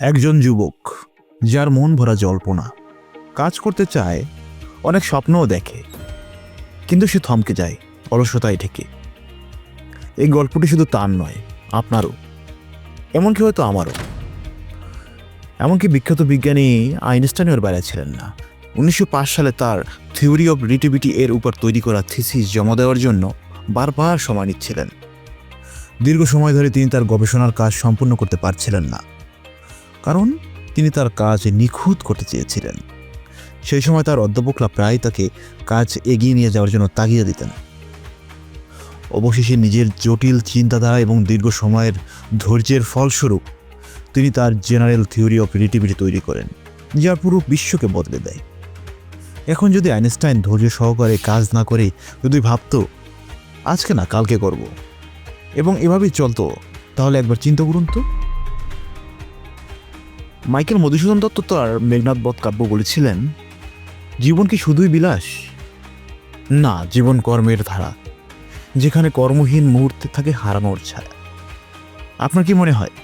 একজন যুবক, যার মন ভরা জল্পনা, কাজ করতে চায়, অনেক স্বপ্নও দেখে। কিন্তু সে থমকে যায়, অলসতায় ঠেকে এই গল্পটি শুধু তার নয়, আপনারও। এমনকি হয়তো আমারও। এমনকি বিখ্যাত বিজ্ঞানী আইনস্টাইনের বাইরে ছিলেন না। উনিশশো পাঁচ সালে তার থিওরি অব রিলেটিভিটি এর উপর তৈরি করা থিসিস জমা দেওয়ার জন্য বারবার সময় নিচ্ছিলেন। দীর্ঘ সময় ধরে তিনি তার গবেষণার কাজ সম্পূর্ণ করতে পারছিলেন না। কারণ তিনি তার কাজ নিখুঁত করতে চেয়েছিলেন। সেই সময় তার অধ্যাপকরা প্রায় তাকে কাজ এগিয়ে নিয়ে যাওয়ার জন্য তাগিয়ে দিতেন। অবশেষে নিজের জটিল চিন্তাধারা এবং দীর্ঘ সময়ের ধৈর্যের ফলস্বরূপ তিনি তার জেনারেল থিওরি অফ রিলেটিভিটি তৈরি করেন, যা পুরো বিশ্বকে বদলে দেয়। এখন যদি আইনস্টাইন ধৈর্য সহকারে কাজ না করে যদি ভাবতো, আজকে না কালকে করব, এবং এভাবেই চলতো, তাহলে একবার চিন্তা করুন তো। মাইকেল মধুসূদন দত্ত তার মেঘনাথ বধ কাব্য বলেছিলেন, জীবন কি শুধুই বিলাস? না, জীবন কর্মের ধারা, যেখানে কর্মহীন মুহূর্তে থাকে হারানোর ছায়া। আপনার কি মনে হয়?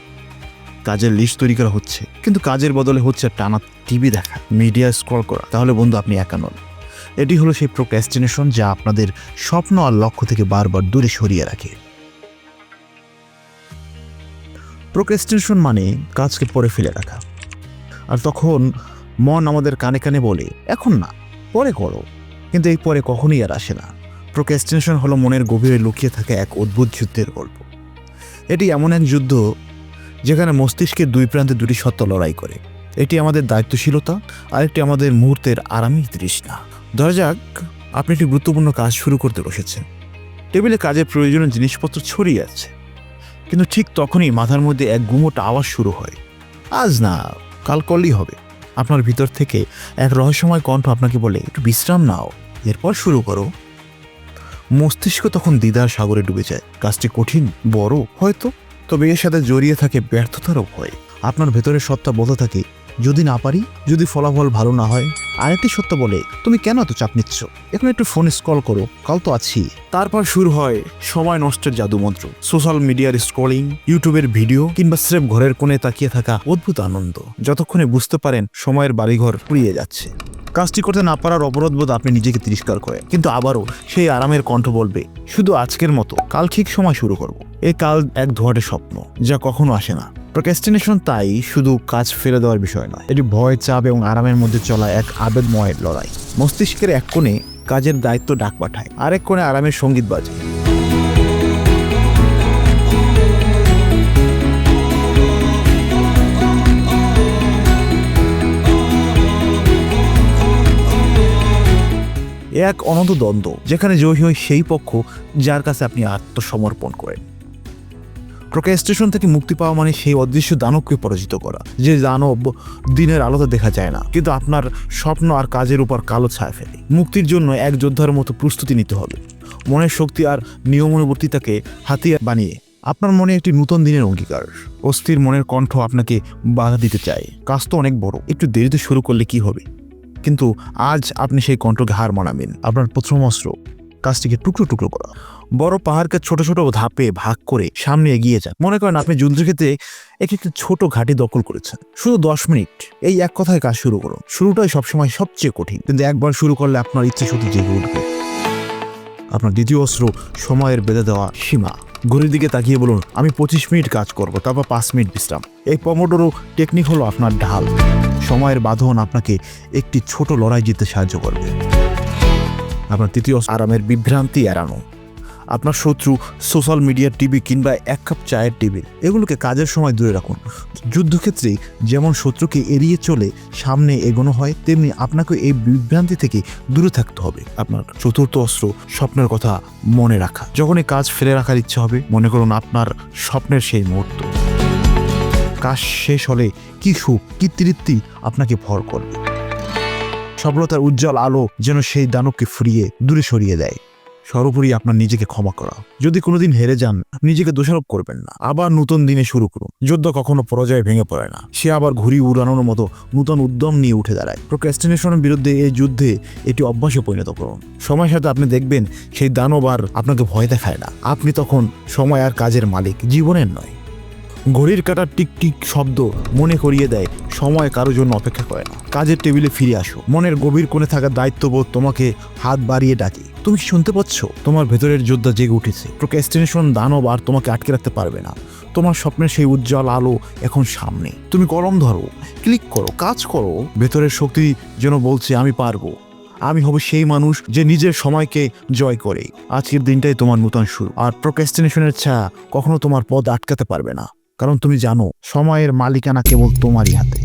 কাজের লিস্ট তৈরি করা হচ্ছে, কিন্তু কাজের বদলে হচ্ছে টানা টিভি দেখা, মিডিয়া স্ক্রল করা। তাহলে বন্ধু, আপনি একা নন। এটি হলো সেই প্রোক্যাস্টিনেশন যা আপনাদের স্বপ্ন আর লক্ষ্য থেকে বারবার দূরে সরিয়ে রাখে। প্রোক্রেস্টিনেশন মানে কাজকে পরে ফেলে রাখা। আর তখন মন আমাদের কানে কানে বলে, এখন না, পরে করো। কিন্তু এই পরে কখনোই আর আসে না। প্রোক্রেস্টিনেশন হলো মনের গভীরে লুকিয়ে থাকা এক অদ্ভুত যুদ্ধের গল্প। এটি এমন এক যুদ্ধ যেখানে মস্তিষ্কের দুই প্রান্তে দুটি সত্য লড়াই করে। এটি আমাদের দায়িত্বশীলতা, আর একটি আমাদের মুহূর্তের আরামী তৃষ্ণা। ধরা যাক, আপনি একটি গুরুত্বপূর্ণ কাজ শুরু করতে বসেছেন। টেবিলে কাজের প্রয়োজনীয় জিনিসপত্র ছড়িয়ে আছে। কিন্তু ঠিক তখনই মাথার মধ্যে এক গুমোট আওয়াজ শুরু হয়। আজ না কাল করলেই হবে। আপনার ভিতর থেকে এক রহস্যময় কণ্ঠ আপনাকে বলে, একটু বিশ্রাম নাও, এরপর শুরু করো। মস্তিষ্ক তখন দিদার সাগরে ডুবে যায়। কাজটি কঠিন, বড়, হয়তো, তবে এর সাথে জড়িয়ে থাকে ব্যর্থতারও ভয়। আপনার ভেতরের সত্তা বলতে থাকে যদি না পারি, যদি ফলাফল ভালো না হয়, আরেকটি সত্য বলে, তুমি কেন এত চাপ নিচ্ছ? এখন একটু ফোন স্ক্রল করো, কাল তো আছি। তারপর শুরু হয় সময় নষ্টের জাদুমন্ত্র সোশ্যাল মিডিয়ার স্ক্রলিং ইউটিউবের ভিডিও কিংবা স্রেফ ঘরের কোণে তাকিয়ে থাকা অদ্ভুত আনন্দ। যতক্ষণে বুঝতে পারেন সময়ের বাড়িঘর ফুরিয়ে যাচ্ছে। কাজটি করতে না পারার অপরাধবোধ আপনি নিজেকে তিরস্কার করেন। কিন্তু আবারও সেই আরামের কণ্ঠ বলবে, শুধু আজকের মতো, কাল ঠিক সময় শুরু করব। এই কাল এক ধোয়াটে স্বপ্ন, যা কখনো আসে না। প্রোক্যাস্টিনেশন তাই শুধু কাজ ফেলে দেওয়ার বিষয় নয়, এটি ভয়, চাপ এবং আরামের মধ্যে চলা এক আবেগময় লড়াই। মস্তিষ্কের এক কোণে কাজের দায়িত্ব ডাক পাঠায়, আরেক কোণে আরামের সংগীত বাজে। এক অনন্ত দ্বন্দ্ব, যেখানে জয়ী হয় সেই পক্ষ যার কাছে আপনি আত্মসমর্পণ করেন। প্রোক্যাস্টেশন থেকে মুক্তি পাওয়া মানে সেই অদৃশ্য দানবকে পরাজিত করা, যে দানব দিনের আলোতে দেখা যায় না। কিন্তু আপনার স্বপ্ন আর কাজের উপর কালো ছায়া ফেলে। মুক্তির জন্য এক যোদ্ধার মতো প্রস্তুতি নিতে হবে। মনের শক্তি আর নিয়মানুবর্তিতাকে হাতিয়ার বানিয়ে আপনার মনে একটি নূতন দিনের অঙ্গীকার। অস্থির মনের কণ্ঠ আপনাকে বাধা দিতে চায়। কাজ তো অনেক বড়, একটু দেরিতে শুরু করলে কি হবে? কিন্তু আজ আপনি সেই কণ্ঠকে হার মানাবেন। আপনার প্রথম অস্ত্র কাজটিকে টুকরো টুকরো করা। বড় পাহাড়কে ছোট ছোট ধাপে ভাগ করে সামনে এগিয়ে যান। মনে করেন আপনি যুদ্ধক্ষেত্রে একটি একটি ছোট ঘাঁটি দখল করেছেন। শুধু দশ মিনিট, এই এক কথায় কাজ শুরু করুন। শুরুটাই সবসময় সবচেয়ে কঠিন। কিন্তু একবার শুরু করলে আপনার ইচ্ছে সত্যি জেগে উঠবে। আপনার দ্বিতীয় অস্ত্র সময়ের বেঁধে দেওয়া সীমা। ঘড়ির দিকে তাকিয়ে বলুন, আমি পঁচিশ মিনিট কাজ করব, তারপর পাঁচ মিনিট বিশ্রাম। এই পমোডোরো টেকনিক হলো আপনার ঢাল। সময়ের বাঁধন আপনাকে একটি ছোট লড়াই জিততে সাহায্য করবে। আপনার তৃতীয় আরামের বিভ্রান্তি এড়ানো, আপনার শত্রু সোশ্যাল মিডিয়ার টিভি কিংবা এক কাপ চায়ের টিভি এগুলোকে কাজের সময় দূরে রাখুন। যুদ্ধক্ষেত্রে যেমন শত্রুকে এড়িয়ে চলে সামনে এগোনো হয়, তেমনি আপনাকে এই বিভ্রান্তি থেকে দূরে থাকতে হবে। আপনার চতুর্থ অস্ত্র স্বপ্নের কথা মনে রাখা যখন এই কাজ ফেলে রাখার ইচ্ছা হবে, মনে করুন আপনার স্বপ্নের সেই মুহূর্ত। কাজ শেষ হলে কি সুখ, কি তৃপ্তি আপনাকে ভর করবে। সফলতার উজ্জ্বল আলো যেন সেই দানবকে ফুরিয়ে দূরে সরিয়ে দেয়। সর্বোপরি আপনার নিজেকে ক্ষমা করা। যদি কোনোদিন হেরে যান, নিজেকে দোষারোপ করবেন না। আবার নতুন দিনে শুরু করুন। যোদ্ধা কখনো পরাজয়ে ভেঙে পড়ে না। সে আবার ঘুরি উড়ানোর মতো নতুন উদ্যম নিয়ে উঠে দাঁড়ায়। প্রোক্রাস্টিনেশনের বিরুদ্ধে এই যুদ্ধে এটি অভ্যাসে পরিণত করুন। সময়ের সাথে আপনি দেখবেন, সেই দানব আর আপনাকে ভয় দেখায় না। আপনি তখন সময় আর কাজের মালিক, জীবনের নয়। ঘড়ির কাটার টিক টিক শব্দ মনে করিয়ে দেয়, সময় কারোর জন্য অপেক্ষা করে না। কাজের টেবিলে ফিরে আসো। মনের গভীর কোণে থাকা দায়িত্ববোধ তোমাকে হাত বাড়িয়ে ডাকে। তুমি শুনতে পাচ্ছ? তোমার ভেতরের যোদ্ধা জেগে উঠেছে। প্রোক্যাস্টিনেশন দানব আর তোমাকে আটকে রাখতে পারবে না। তোমার স্বপ্নের সেই উজ্জ্বল আলো এখন সামনে। তুমি কলম ধরো ক্লিক করো, কাজ করো। ভেতরের শক্তি যেন বলছে, আমি পারব। আমি হব সেই মানুষ যে নিজের সময়কে জয় করে। আজকের দিনটাই তোমার নতুন শুরু। আর প্রোক্যাস্টিনেশনের ছায়া কখনো তোমার পদ আটকাতে পারবে না। কারণ তুমি জানো সময়ের মালিকানা কেবল তোমারই হাতে।